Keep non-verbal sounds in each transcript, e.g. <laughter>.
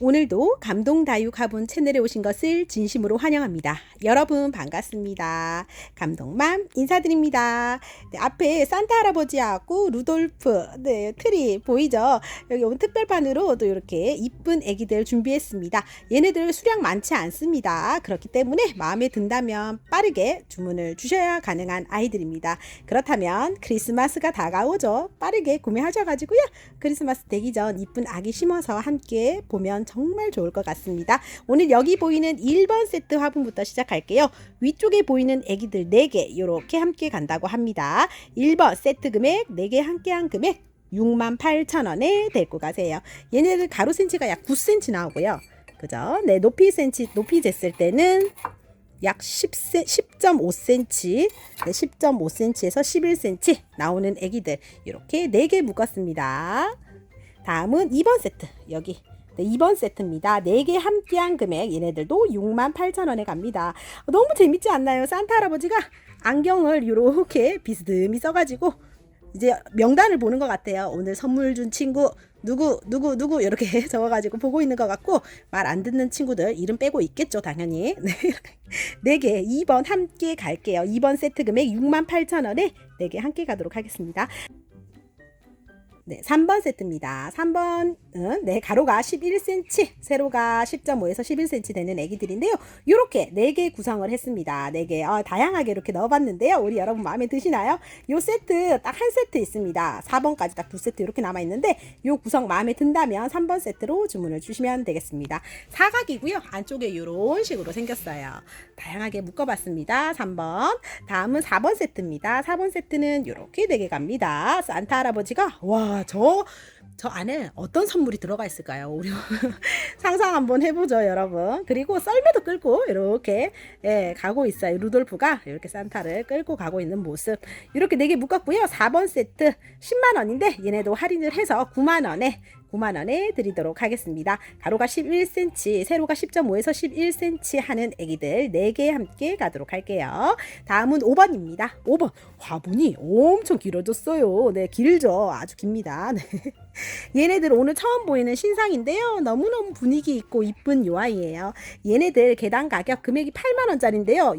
오늘도 감동 다육화분 채널에 오신 것을 진심으로 환영합니다. 여러분 반갑습니다. 감동맘 인사드립니다. 네, 앞에 산타 할아버지하고 루돌프 네, 트리 보이죠? 여기 오늘 특별판으로 또 이렇게 이쁜 애기들 준비했습니다. 얘네들 수량 많지 않습니다. 그렇기 때문에 마음에 든다면 빠르게 주문을 주셔야 가능한 아이들입니다. 그렇다면 크리스마스가 다가오죠. 빠르게 구매하셔가지고요. 크리스마스 되기 전 이쁜 아기 심어서 함께 보면 정말 좋을 것 같습니다. 오늘 여기 보이는 1번 세트 화분부터 시작할게요. 위쪽에 보이는 애기들 4개 이렇게 함께 간다고 합니다. 1번 세트 금액 4개 함께 한 금액 68,000원에 데리고 가세요. 얘네들 가로 센치가 약 9cm 나오고요. 그죠? 네, 높이 센치 높이 쟀을 때는 약 10cm, 10.5cm, 네, 10.5cm에서 11cm 나오는 애기들 이렇게 4개 묶었습니다. 다음은 2번 세트 여기 네, 2번 세트입니다. 4개 함께한 금액 얘네들도 68,000원에 갑니다. 너무 재밌지 않나요? 산타 할아버지가 안경을 이렇게 비스듬히 써가지고 이제 명단을 보는 것 같아요. 오늘 선물 준 친구 누구 누구 누구 이렇게 <laughs> 적어가지고 보고 있는 것 같고 말 안 듣는 친구들 이름 빼고 있겠죠 당연히 <laughs> 네. 4개 2번 함께 갈게요 2번 세트 금액 68,000원에 4개 함께 가도록 하겠습니다 네, 3번 세트입니다. 3번은 네, 가로가 11cm, 세로가 10.5에서 11cm 되는 애기들인데요. 이렇게 4개 구성을 했습니다. 4개 어, 다양하게 이렇게 넣어봤는데요. 우리 여러분 마음에 드시나요? 요 세트 딱 한 세트 있습니다. 4번까지 딱 두 세트 이렇게 남아 있는데 요 구성 마음에 든다면 3번 세트로 주문을 주시면 되겠습니다. 사각이고요. 안쪽에 이런 식으로 생겼어요. 다양하게 묶어봤습니다. 3번. 다음은 4번 세트입니다. 4번 세트는 이렇게 4개 갑니다. 산타 할아버지가 와저 저 안에 어떤 선물이 들어가 있을까요? 우리 <laughs> 상상 한번 해보죠, 여러분. 그리고 썰매도 끌고 이렇게 예, 가고 있어요. 루돌프가 이렇게 산타를 끌고 가고 있는 모습. 이렇게 네 개 묶었고요. 4번 세트 10만 원인데 얘네도 할인을 해서 9만 원에 9만 원에 드리도록 하겠습니다. 가로가 11cm, 세로가 10.5에서 11cm 하는 애기들 4개 함께 가도록 할게요. 다음은 5번입니다. 5번. 화분이 엄청 길어졌어요. 네, 길죠. 아주 깁니다. 네. <laughs> 얘네들 오늘 처음 보이는 신상인데요. 너무너무 분위기 있고 이쁜 요 아이예요. 얘네들 개당 가격 금액이 8만 원짜리인데요.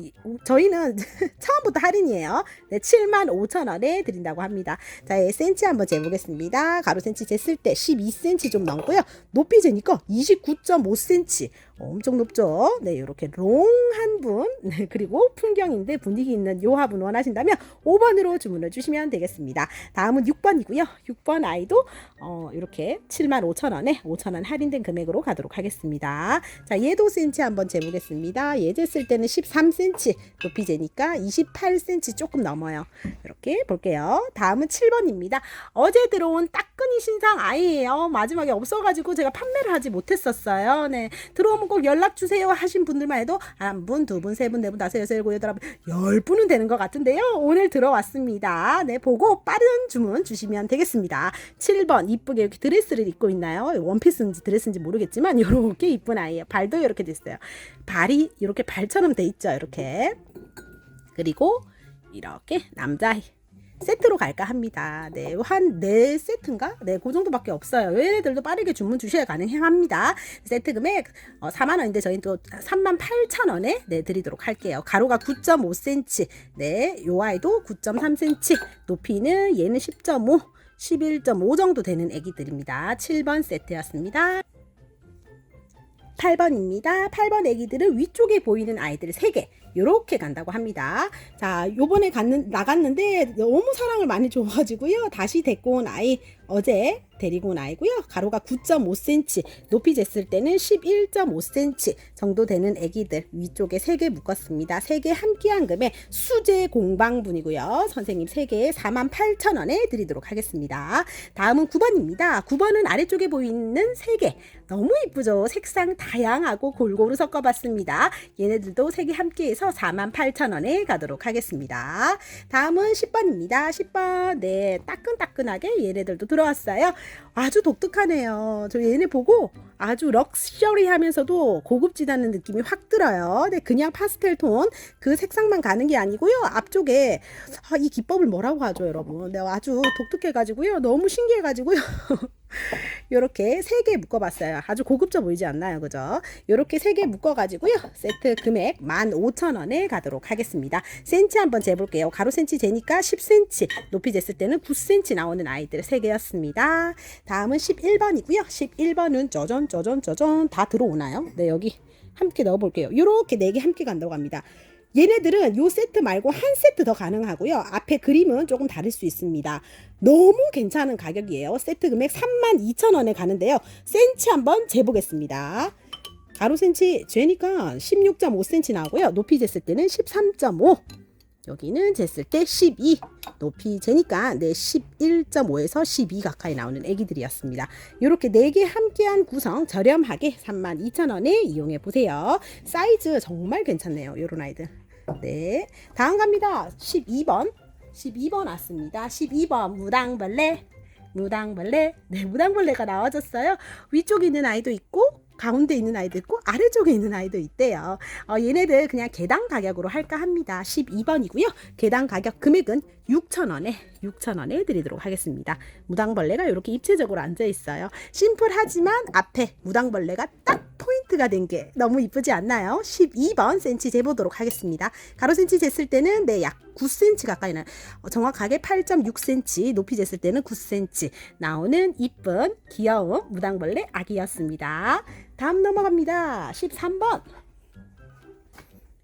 저희는 <laughs> 처음부터 할인이에요. 네, 7만 5천 원에 드린다고 합니다. 자, 예, 센치 한번 재보겠습니다. 가로 센치 쟀을 때 12cm 좀 넘고요. 높이 재니까 29.5cm. 엄청 높죠? 네, 이렇게 롱한 분. <laughs> 네, 그리고 풍경인데 분위기 있는 요 화분 원하신다면 5번으로 주문을 주시면 되겠습니다. 다음은 6번이고요. 6번 아이도 어, 이렇게 75,000원에 5,000원 할인된 금액으로 가도록 하겠습니다. 자, 얘도 센치 한번 재보겠습니다. 얘 쟀을 때는 13cm, 높이 재니까 28cm 조금 넘어요. 이렇게 볼게요. 다음은 7번입니다. 어제 들어온 따끈이 신상 아이예요. 마지막에 없어가지고 제가 판매를 하지 못했었어요. 네, 들어오면 꼭 연락 주세요 하신 분들만 해도 한 분, 두 분, 세 분, 네 분, 다섯, 여섯, 일곱, 여덟, 열 분은 되는 것 같은데요. 오늘 들어왔습니다. 네, 보고 빠른 주문 주시면 되겠습니다. 7번 이쁘게 이렇게 드레스를 입고 있나요? 원피스인지 드레스인지 모르겠지만 이렇게 이쁜 아이예요. 발도 이렇게 됐어요. 발이 이렇게 발처럼 돼 있죠. 이렇게 그리고 이렇게 남자 세트로 갈까 합니다. 네, 한 네 세트인가? 네, 그 정도밖에 없어요. 얘네들도 빠르게 주문 주셔야 가능합니다. 세트 금액 어, 4만 원인데 저희는 또 3만 8천 원에 네 드리도록 할게요. 가로가 9.5cm, 네, 요 아이도 9.3cm, 높이는 얘는 10.5, 11.5 정도 되는 애기들입니다. 7번 세트였습니다. 8번입니다. 8번 애기들은 위쪽에 보이는 아이들 3개 요렇게 간다고 합니다. 자, 요번에 갔는, 나갔는데 너무 사랑을 많이 줘가지고요. 다시 데리고 온 아이 어제 데리고 온 아이고요. 가로가 9.5cm, 높이 쟀을 때는 11.5cm 정도 되는 애기들 위쪽에 3개 묶었습니다. 3개 함께한 금에 수제 공방분이고요. 선생님 3개에 48,000원에 드리도록 하겠습니다. 다음은 9번입니다. 9번은 아래쪽에 보이는 3개. 너무 이쁘죠? 색상 다양하고 골고루 섞어봤습니다. 얘네들도 3개 함께해서 48,000원에 가도록 하겠습니다. 다음은 10번입니다. 10번. 네, 따끈따끈하게 얘네들도 들어 왔어요. 아주 독특하네요. 저 얘네 보고 아주 럭셔리하면서도 고급지다는 느낌이 확 들어요. 네, 그냥 파스텔 톤 그 색상만 가는 게 아니고요. 앞쪽에 아, 이 기법을 뭐라고 하죠, 여러분? 네, 아주 독특해가지고요. 너무 신기해가지고요. <laughs> 요렇게 세 개 묶어봤어요. 아주 고급져 보이지 않나요? 그죠? 요렇게 세 개 묶어가지고요. 세트 금액 15,000원에 가도록 하겠습니다. 센치 한번 재볼게요. 가로 센치 재니까 10cm, 높이 쟀을 때는 9cm 나오는 아이들 세 개였습니다. 다음은 11번이고요. 11번은 짜잔, 짜잔, 짜잔 다 들어오나요? 네, 여기 함께 넣어볼게요. 요렇게 네 개 함께 간다고 합니다. 얘네들은 요 세트 말고 한 세트 더 가능하고요. 앞에 그림은 조금 다를 수 있습니다. 너무 괜찮은 가격이에요. 세트 금액 32,000원에 가는데요. 센치 한번 재보겠습니다. 가로 센치 재니까 16.5cm 나오고요. 높이 쟀을 때는 13.5. 여기는 쟀을 때 12. 높이 재니까 네 11.5에서 12 가까이 나오는 애기들이었습니다. 이렇게 네개 함께한 구성 저렴하게 32,000원에 이용해 보세요. 사이즈 정말 괜찮네요. 요런 아이들. 네. 다음 갑니다. 12번. 12번 왔습니다. 12번 무당벌레. 무당벌레. 네, 무당벌레가 나와졌어요. 위쪽에 있는 아이도 있고 가운데 있는 아이도 있고 아래쪽에 있는 아이도 있대요. 어, 얘네들 그냥 개당 가격으로 할까 합니다. 12번이고요. 개당 가격 금액은 6,000원에 6,000원에 드리도록 하겠습니다. 무당벌레가 이렇게 입체적으로 앉아 있어요. 심플하지만 앞에 무당벌레가 딱 포인트가 된 게 너무 이쁘지 않나요? 12번 센치 재보도록 하겠습니다. 가로 센치 쟀을 때는 네, 약 9cm 가까이 나요. 어, 정확하게 8.6cm, 높이 쟀을 때는 9cm 나오는 이쁜 귀여운 무당벌레 아기였습니다. 다음 넘어갑니다. 13번.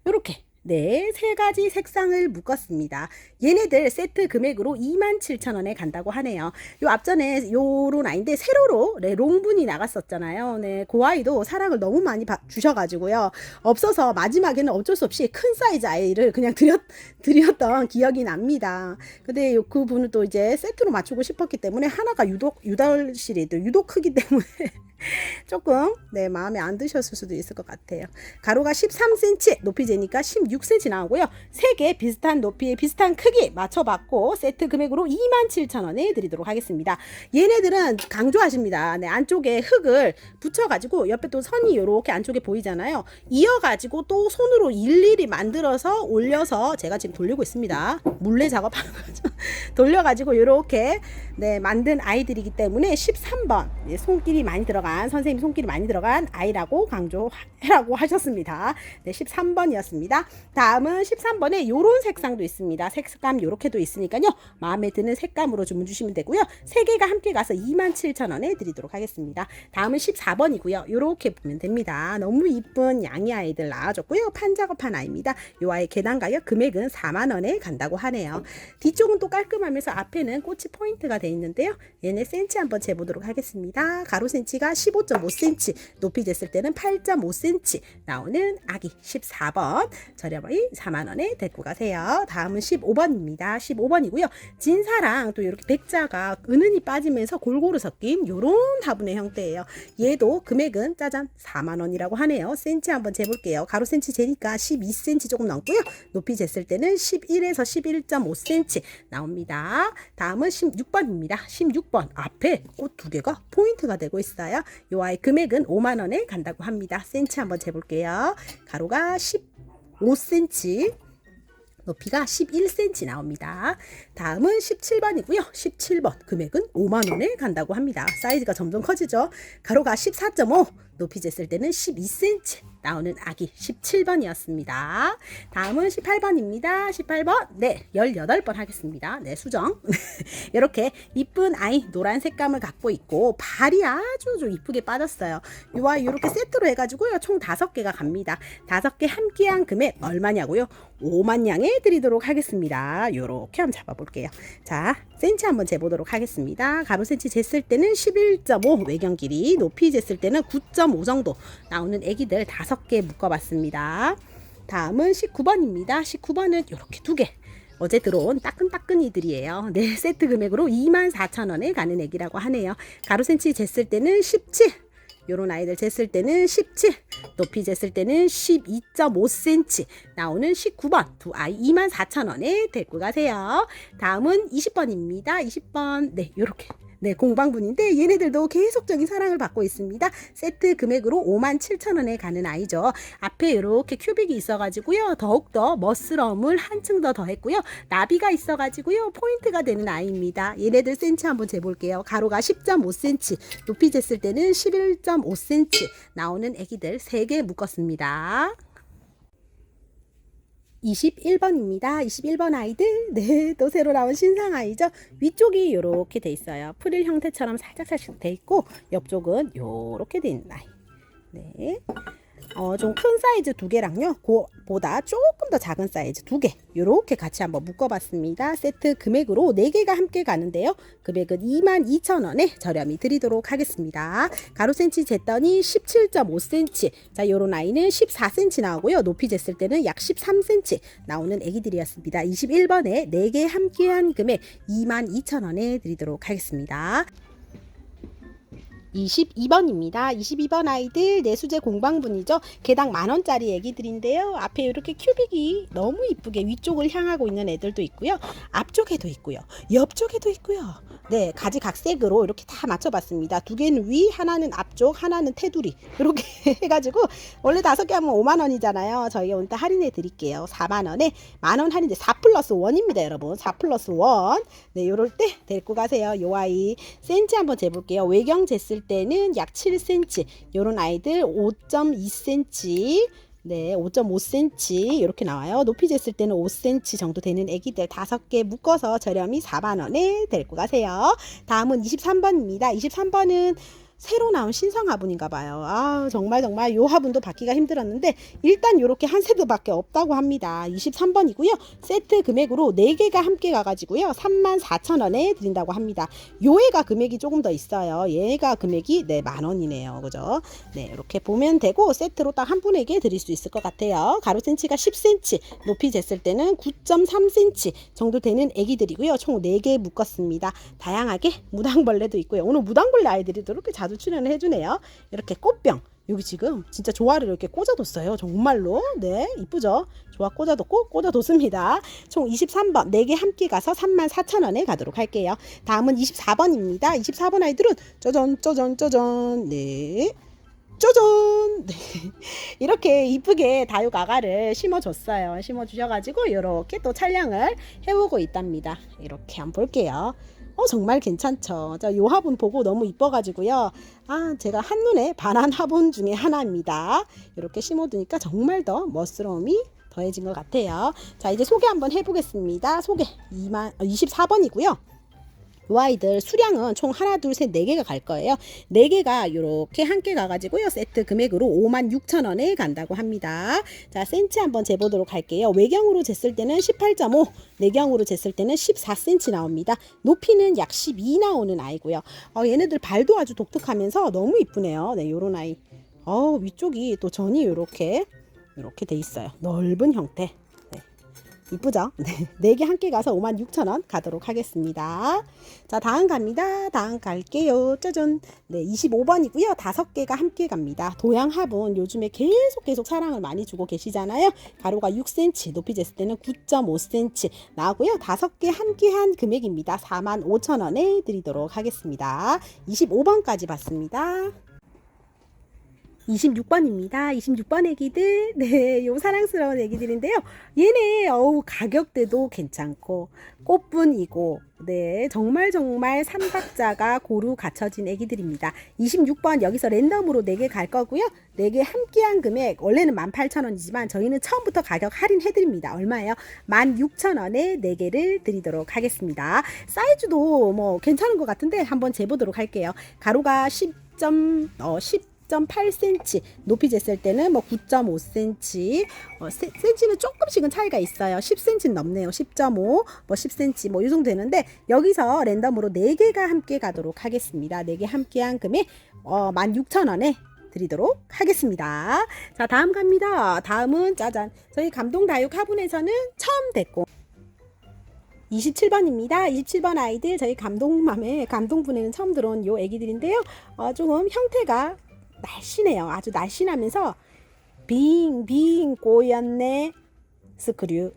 요렇게 네, 세 가지 색상을 묶었습니다. 얘네들 세트 금액으로 27,000원에 간다고 하네요. 요 앞전에 요런 아이인데 세로로 네, 롱분이 나갔었잖아요. 네, 그 아이도 사랑을 너무 많이 바, 주셔가지고요. 없어서 마지막에는 어쩔 수 없이 큰 사이즈 아이를 그냥 드렸, 드렸던 기억이 납니다. 근데 요, 그 분은 또 이제 세트로 맞추고 싶었기 때문에 하나가 유독, 유달실이 유독 크기 때문에 <laughs> 조금 네 마음에 안 드셨을 수도 있을 것 같아요. 가로가 13cm, 높이 재니까 16cm 나오고요. 세 개 비슷한 높이에 비슷한 크기 맞춰봤고 세트 금액으로 27,000원에 드리도록 하겠습니다. 얘네들은 강조하십니다. 네 안쪽에 흙을 붙여가지고 옆에 또 선이 이렇게 안쪽에 보이잖아요. 이어가지고 또 손으로 일일이 만들어서 올려서 제가 지금 돌리고 있습니다. 물레 작업하는 거죠. <laughs> 돌려가지고 이렇게 네 만든 아이들이기 때문에 13번 네, 손길이 많이 들어간 선생님 손길이 많이 들어간 아이라고 강조하 라고 하셨습니다. 네 13번이었습니다. 다음은 13번에 요런 색상도 있습니다. 색감 요렇게도 있으니까요. 마음에 드는 색감으로 주문 주시면 되고요. 세 개가 함께 가서 27,000원에 드리도록 하겠습니다. 다음은 14번이고요. 요렇게 보면 됩니다. 너무 이쁜 양이 아이들 나와줬고요. 판 작업한 아이입니다. 요 아이 계단 가격 금액은 4만 원에 간다고 하네요. 뒤쪽은 또 깔끔하면서 앞에는 꽃이 포인트가 돼 있는데요. 얘네 센치 한번 재보도록 하겠습니다. 가로 센치가 15.5cm, 높이 쟀을 때는 8.5cm 나오는 아기 14번 저렴하게 4만 원에 데리고 가세요. 다음은 15번입니다. 15번이고요. 진사랑 또 이렇게 백자가 은은히 빠지면서 골고루 섞인 요런 화분의 형태예요. 얘도 금액은 짜잔 4만 원이라고 하네요. 센치 한번 재볼게요. 가로 센치 재니까 12cm 조금 넘고요. 높이 쟀을 때는 11에서 11.5cm 나옵니다. 다음은 16번입니다. 16번 앞에 꽃 두 개가 포인트가 되고 있어요. 요 아이 금액은 5만 원에 간다고 합니다. 센치 한번 재볼게요. 가로가 15cm 높이가 11cm 나옵니다. 다음은 17번이고요. 17번 금액은 5만 원에 간다고 합니다. 사이즈가 점점 커지죠. 가로가 14.5, 높이 쟀을 때는 12cm 나오는 아기 17번이었습니다. 다음은 18번입니다. 18번. 네, 18번 하겠습니다. 네, 수정. <laughs> 이렇게 이쁜 아이 노란 색감을 갖고 있고 발이 아주 좀 이쁘게 빠졌어요. 이 아이 이렇게 세트로 해가지고요. 총 5개가 갑니다. 5개 함께한 금액 얼마냐고요? 5만 양에 드리도록 하겠습니다. 요렇게 한번 잡아볼게요. 자, 센치 한번 재보도록 하겠습니다. 가로 센치 쟀을 때는 11.5 외경 길이, 높이 쟀을 때는 9.5 정도 나오는 애기들 5개 묶어봤습니다. 다음은 19번입니다. 19번은 이렇게 두 개. 어제 들어온 따끈따끈이들이에요. 네, 세트 금액으로 24,000원에 가는 애기라고 하네요. 가로 센치 쟀을 때는 17. 요런 아이들 쟀을 때는 17, 높이 쟀을 때는 12.5cm 나오는 19번 두 아이 24,000원에 데리고 가세요. 다음은 20번입니다. 20번 네 요렇게 네, 공방분인데 얘네들도 계속적인 사랑을 받고 있습니다. 세트 금액으로 57,000원에 가는 아이죠. 앞에 이렇게 큐빅이 있어가지고요. 더욱더 멋스러움을 한층 더 더했고요. 나비가 있어가지고요. 포인트가 되는 아이입니다. 얘네들 센치 한번 재볼게요. 가로가 10.5cm, 높이 쟀을 때는 11.5cm 나오는 애기들 3개 묶었습니다. 21번입니다. 21번 아이들. 네, 또 새로 나온 신상 아이죠. 위쪽이 이렇게 돼 있어요. 프릴 형태처럼 살짝 살짝 돼 있고 옆쪽은 이렇게 돼 있는 아이. 네. 어, 좀 큰 사이즈 두 개랑요. 그보다 조금 더 작은 사이즈 두 개. 요렇게 같이 한번 묶어봤습니다. 세트 금액으로 네 개가 함께 가는데요. 금액은 22,000원에 저렴히 드리도록 하겠습니다. 가로 센치 쟀더니 17.5cm. 자, 요런 아이는 14cm 나오고요. 높이 쟀을 때는 약 13cm 나오는 애기들이었습니다. 21번에 네 개 함께한 금액 22,000원에 드리도록 하겠습니다. 22번입니다. 22번 아이들 내수제 공방분이죠. 개당 만원짜리 애기들인데요. 앞에 이렇게 큐빅이 너무 이쁘게 위쪽을 향하고 있는 애들도 있고요. 앞쪽에도 있고요. 옆쪽에도 있고요. 네, 가지각색으로 이렇게 다 맞춰봤습니다. 두 개는 위, 하나는 앞쪽, 하나는 테두리. 이렇게 <laughs> 해가지고 원래 다섯 개 하면 5만 원이잖아요. 저희가 오늘 할인해 드릴게요. 4만 원에 만 원 할인데 4 플러스 1입니다, 여러분. 4 플러스 1. 네, 요럴 때 데리고 가세요. 요 아이 센치 한번 재볼게요. 외경 쟀을 때는 약 7cm. 요런 아이들 5.2cm. 네, 5.5cm 이렇게 나와요. 높이 쟀을 때는 5cm 정도 되는 애기들 다섯 개 묶어서 저렴이 4만 원에 데리고 가세요. 다음은 23번입니다. 23번은 새로 나온 신상 화분인가 봐요. 아, 정말 정말 요 화분도 받기가 힘들었는데 일단 요렇게 한 세트밖에 없다고 합니다. 23번이고요. 세트 금액으로 4개가 함께 가가지고요. 34,000원에 드린다고 합니다. 요 애가 금액이 조금 더 있어요. 얘가 금액이 네, 만 원이네요. 그죠? 네, 이렇게 보면 되고 세트로 딱 한 분에게 드릴 수 있을 것 같아요. 가로 센치가 10cm, 높이 쟀을 때는 9.3cm 정도 되는 애기들이고요. 총 4개 묶었습니다. 다양하게 무당벌레도 있고요. 오늘 무당벌레 아이들이 또 이렇게 자주 출연을 해주네요. 이렇게 꽃병. 여기 지금 진짜 조화를 이렇게 꽂아뒀어요. 정말로. 네, 이쁘죠? 조화 꽂아뒀고 꽂아뒀습니다. 총 23번 4개 함께 가서 34,000원에 가도록 할게요. 다음은 24번입니다. 24번 아이들은 짜잔 짜잔 짜잔 네. 짜잔! 네. <laughs> 이렇게 이쁘게 다육 아가를 심어줬어요. 심어주셔가지고 이렇게 또 촬영을 해오고 있답니다. 이렇게 한번 볼게요. 어, 정말 괜찮죠. 자, 요 화분 보고 너무 이뻐가지고요. 아, 제가 한눈에 반한 화분 중에 하나입니다. 이렇게 심어두니까 정말 더 멋스러움이 더해진 것 같아요. 자, 이제 소개 한번 해보겠습니다. 소개 2만, 24번이고요. 요 아이들 수량은 총 하나, 둘, 셋, 네 개가 갈 거예요. 네 개가 이렇게 함께 가가지고요. 세트 금액으로 5만 6천 원에 간다고 합니다. 자, 센치 한번 재보도록 할게요. 외경으로 쟀을 때는 18.5, 내경으로 쟀을 때는 14cm 나옵니다. 높이는 약 12 나오는 아이고요. 어, 얘네들 발도 아주 독특하면서 너무 이쁘네요. 네, 요런 아이. 어, 위쪽이 또 전이 이렇게 이렇게 돼 있어요. 넓은 형태. <laughs> 네. 이쁘죠? 네. 4개 함께 가서 56,000원 가도록 하겠습니다. 자, 다음 갑니다. 다음 갈게요. 짜잔. 네, 25번이고요. 5개가 함께 갑니다. 도양 화분 요즘에 계속 계속 사랑을 많이 주고 계시잖아요. 가로가 6cm, 높이 쟀을 때는 9.5cm 나오고요. 5개 함께 한 금액입니다. 45,000원에 드리도록 하겠습니다. 25번까지 봤습니다. 26번입니다. 26번 애기들. 네, 요 사랑스러운 애기들인데요. 얘네, 어우, 가격대도 괜찮고, 꽃분이고, 네, 정말 정말 삼박자가 고루 갖춰진 애기들입니다. 26번 여기서 랜덤으로 4개 갈 거고요. 4개 함께한 금액, 원래는 18,000원이지만 저희는 처음부터 가격 할인해드립니다. 얼마예요? 16,000원에 4개를 드리도록 하겠습니다. 사이즈도 뭐 괜찮은 것 같은데 한번 재보도록 할게요. 가로가 10. 어, 10 10.8cm 높이 쟀을 때는 뭐 9.5cm 어, 세, 센치는 조금씩은 차이가 있어요. 10cm 넘네요. 10.5 뭐 10cm 뭐 이 정도 되는데 여기서 랜덤으로 4개가 함께 가도록 하겠습니다. 4개 함께 한 금액 어, 16,000원에 드리도록 하겠습니다. 자 다음 갑니다. 다음은 짜잔. 저희 감동 다육 화분에서는 처음 됐고 27번입니다. 27번 아이들 저희 감동맘에 감동분에는 처음 들어온 요 애기들인데요. 어, 조금 형태가 날씬해요. 아주 날씬하면서 빙빙 꼬였네 스크류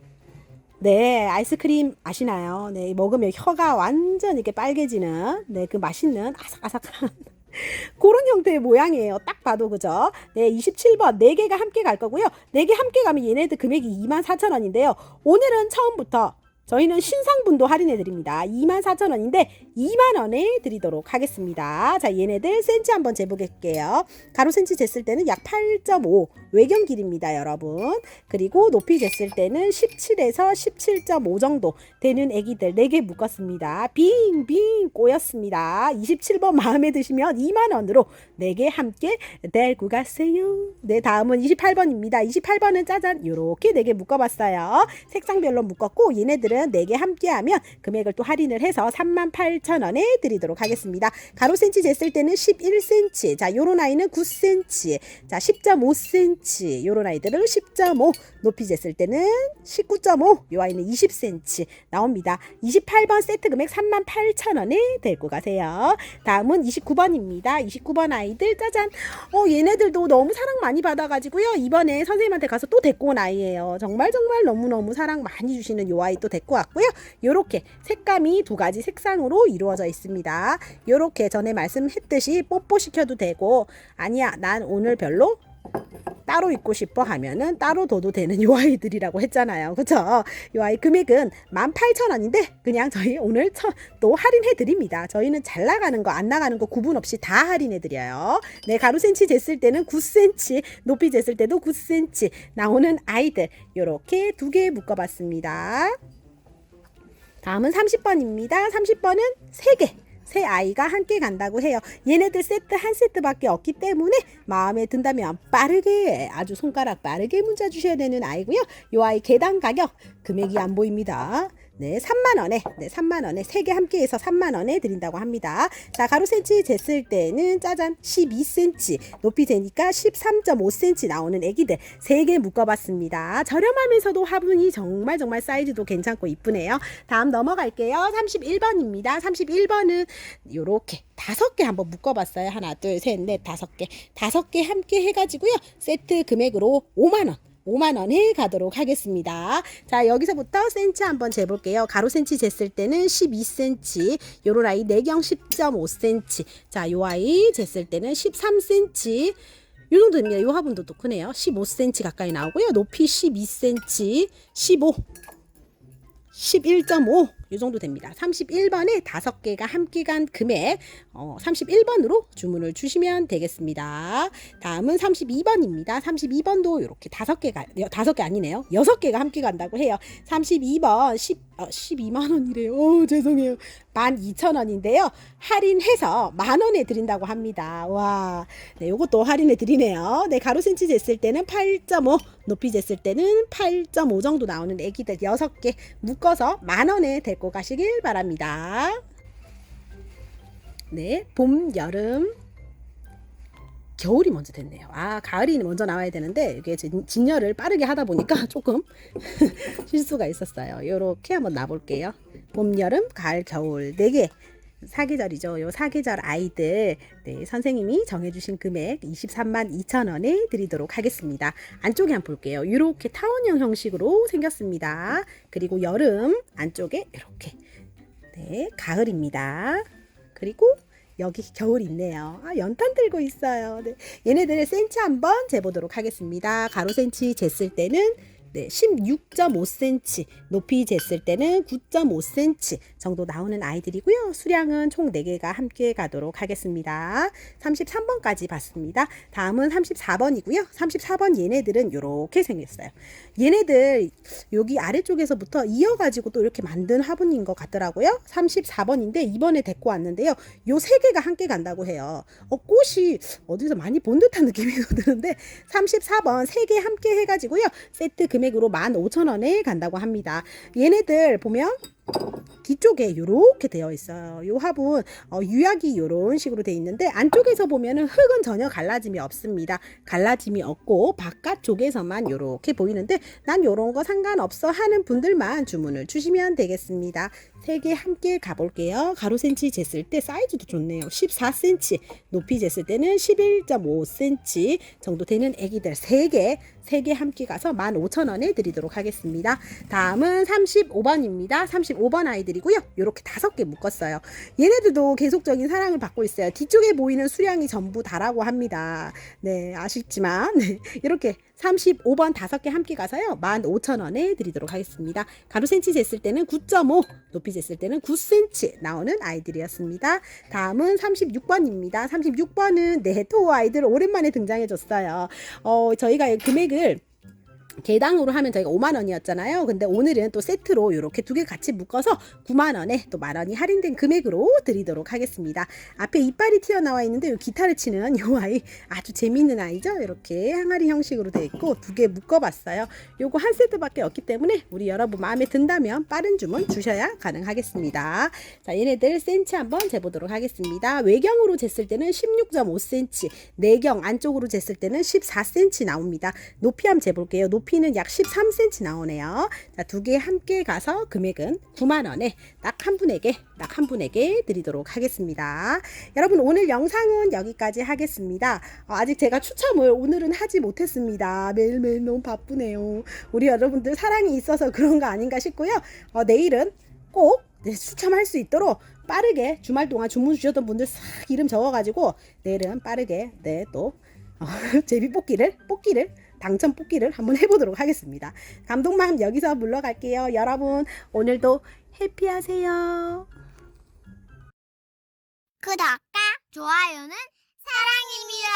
네, 아이스크림 아시나요? 네, 먹으면 혀가 완전 이렇게 빨개지는 네, 그 맛있는 아삭아삭한 <laughs> 그런 형태의 모양이에요. 딱 봐도 그죠? 네, 27번 4개가 함께 갈 거고요. 4개 함께 가면 얘네들 금액이 24,000원인데요. 오늘은 처음부터 저희는 신상분도 할인해 드립니다. 24,000원인데 2만 원에 드리도록 하겠습니다. 자, 얘네들 센치 한번 재보게요. 가로 센치 쟀을 때는 약 8.5 외경 길입니다, 여러분. 그리고 높이 쟀을 때는 17에서 17.5 정도 되는 애기들 4개 묶었습니다. 빙빙 꼬였습니다. 27번 마음에 드시면 2만 원으로 4개 함께 데리고 가세요. 네, 다음은 28번입니다. 28번은 짜잔 요렇게 4개 묶어봤어요. 색상별로 묶었고 얘네들은 4개 함께하면 금액을 또 할인을 해서 38,000원에 드리도록 하겠습니다. 가로 센치 쟀을 때는 11cm. 자, 요런 아이는 9cm. 자, 10.5cm. 요런 아이들은 10.5. 높이 쟀을 때는 19.5. 요 아이는 20cm 나옵니다. 28번 세트 금액 38,000원에 데리고 가세요. 다음은 29번입니다. 29번 아이들 짜잔. 어, 얘네들도 너무 사랑 많이 받아가지고요. 이번에 선생님한테 가서 또 데리고 온 아이예요. 정말 정말 너무너무 사랑 많이 주시는 요 아이 또 데리고 왔고요. 요렇게 색감이 두 가지 색상으로 이루어져 있습니다. 요렇게 전에 말씀했듯이 뽀뽀 시켜도 되고 아니야 난 오늘 별로 따로 입고 싶어 하면은 따로 둬도 되는 <laughs> 요 아이들이라고 했잖아요. 그쵸? 요 아이 금액은 18,000원인데 그냥 저희 오늘 처, 또 할인해 드립니다. 저희는 잘 나가는 거 안 나가는 거 구분 없이 다 할인해 드려요. 네, 가로 센치 쟀을 때는 9cm, 높이 쟀을 때도 9cm 나오는 아이들 요렇게 두 개 묶어 봤습니다. 다음은 30번입니다. 30번은 3개. 새 아이가 함께 간다고 해요. 얘네들 세트 한 세트밖에 없기 때문에 마음에 든다면 빠르게 아주 손가락 빠르게 문자 주셔야 되는 아이고요. 요 아이 개당 가격 금액이 안 보입니다. 네, 3만 원에, 네, 3만 원에 세 개 함께해서 3만 원에 드린다고 합니다. 자, 가로 센치 쟀을 때는 짜잔 12cm, 높이 재니까 13.5cm 나오는 애기들 세 개 묶어봤습니다. 저렴하면서도 화분이 정말 정말 사이즈도 괜찮고 이쁘네요. 다음 넘어갈게요. 31번입니다. 31번은 요렇게 다섯 개 한번 묶어봤어요. 하나, 둘, 셋, 넷, 다섯 개, 다섯 개 함께 해가지고요. 세트 금액으로 5만 원. 5만 원에 가도록 하겠습니다. 자, 여기서부터 센치 한번 재볼게요. 가로 센치 쟀을 때는 12cm, 요런 아이 내경 10.5cm. 자, 요 아이 쟀을 때는 13cm. 요 정도 됩니다. 요 화분도 또 크네요. 15cm 가까이 나오고요. 높이 12cm, 15, 11.5. 요 정도 됩니다. 31번에 다섯 개가 함께 간 금액 어, 31번으로 주문을 주시면 되겠습니다. 다음은 32번입니다. 32번도 이렇게 다섯 개가 여- 다섯 개 아니네요. 여섯 개가 함께 간다고 해요. 32번 10 어, 12만 원이래요. 오, 죄송해요. 12,000원인데요. 할인해서 만 원에 드린다고 합니다. 와. 네, 요것도 할인해 드리네요. 네, 가로 센치 쟀을 때는 8.5, 높이 쟀을 때는 8.5 정도 나오는 애기들 6개 묶어서 만 원에 데리고 가시길 바랍니다. 네, 봄, 여름, 겨울이 먼저 됐네요. 아, 가을이 먼저 나와야 되는데 이게 진- 진열을 빠르게 하다 보니까 <laughs> 조금 <laughs> 실수가 있었어요. 요렇게 한번 놔볼게요. 봄, 여름, 가을, 겨울 네 개. 사계절이죠. 요 사계절 아이들 네, 선생님이 정해주신 금액 23만 2천 원에 드리도록 하겠습니다. 안쪽에 한번 볼게요. 이렇게 타원형 형식으로 생겼습니다. 그리고 여름 안쪽에 이렇게 네, 가을입니다. 그리고 여기 겨울 있네요. 아, 연탄 들고 있어요. 네. 얘네들의 센치 한번 재보도록 하겠습니다. 가로 센치 쟀을 때는 네, 16.5cm, 높이 쟀을 때는 9.5cm 정도 나오는 아이들이고요. 수량은 총 4개가 함께 가도록 하겠습니다. 33번까지 봤습니다. 다음은 34번이고요. 34번 얘네들은 이렇게 생겼어요. 얘네들 여기 아래쪽에서부터 이어가지고 또 이렇게 만든 화분인 것 같더라고요. 34번인데 이번에 데리고 왔는데요. 요 세 개가 함께 간다고 해요. 어, 꽃이 어디서 많이 본 듯한 느낌이 <laughs> 드는데 34번 세 개 함께 해가지고요. 세트 금액 으로 15,000원에 간다고 합니다. 얘네들 보면 뒤쪽에 이렇게 되어 있어요. 요 화분 어, 유약이 이런 식으로 되어 있는데 안쪽에서 보면은 흙은 전혀 갈라짐이 없습니다. 갈라짐이 없고 바깥 쪽에서만 이렇게 보이는데 난 이런 거 상관없어 하는 분들만 주문을 주시면 되겠습니다. 세 개 함께 가볼게요. 가로 센치 쟀을 때 사이즈도 좋네요. 14cm, 높이 쟀을 때는 11.5cm 정도 되는 애기들 세 개, 세 개 함께 가서 15,000원에 드리도록 하겠습니다. 다음은 35번입니다. 35번 아이들이고요. 이렇게 다섯 개 묶었어요. 얘네들도 계속적인 사랑을 받고 있어요. 뒤쪽에 보이는 수량이 전부 다라고 합니다. 네, 아쉽지만 네, 이렇게 35번 다섯 개 함께 가서요. 15,000원에 드리도록 하겠습니다. 가로 센치 쟀을 때는 9.5, 높이 쟀을 때는 9cm 나오는 아이들이었습니다. 다음은 36번입니다. 36번은 네, 토 아이들 오랜만에 등장해 줬어요. 어, 저희가 금액을 did. 개당으로 하면 저희가 5만 원이었잖아요. 근데 오늘은 또 세트로 이렇게 두 개 같이 묶어서 9만 원에 또 만 원이 할인된 금액으로 드리도록 하겠습니다. 앞에 이빨이 튀어나와 있는데 요 기타를 치는 요 아이 아주 재미있는 아이죠. 이렇게 항아리 형식으로 되어 있고 두 개 묶어봤어요. 요거 한 세트밖에 없기 때문에 우리 여러분 마음에 든다면 빠른 주문 주셔야 가능하겠습니다. 자, 얘네들 센치 한번 재보도록 하겠습니다. 외경으로 쟀을 때는 16.5cm, 내경 안쪽으로 쟀을 때는 14cm 나옵니다. 높이 한번 재볼게요. 높이 는 약 13cm 나오네요. 자, 두 개 함께 가서 금액은 9만 원에 딱 한 분에게 딱 한 분에게 드리도록 하겠습니다. 여러분 오늘 영상은 여기까지 하겠습니다. 어, 아직 제가 추첨을 오늘은 하지 못했습니다. 매일매일 너무 바쁘네요. 우리 여러분들 사랑이 있어서 그런 거 아닌가 싶고요. 어, 내일은 꼭 네, 추첨할 수 있도록 빠르게 주말 동안 주문 주셨던 분들 싹 이름 적어가지고 내일은 빠르게 네또 어, <laughs> 제비 뽑기를 뽑기를 당첨 뽑기를 한번 해보도록 하겠습니다. 감동맘 여기서 물러갈게요. 여러분 오늘도 해피하세요. 구독과 좋아요는 사랑입니다.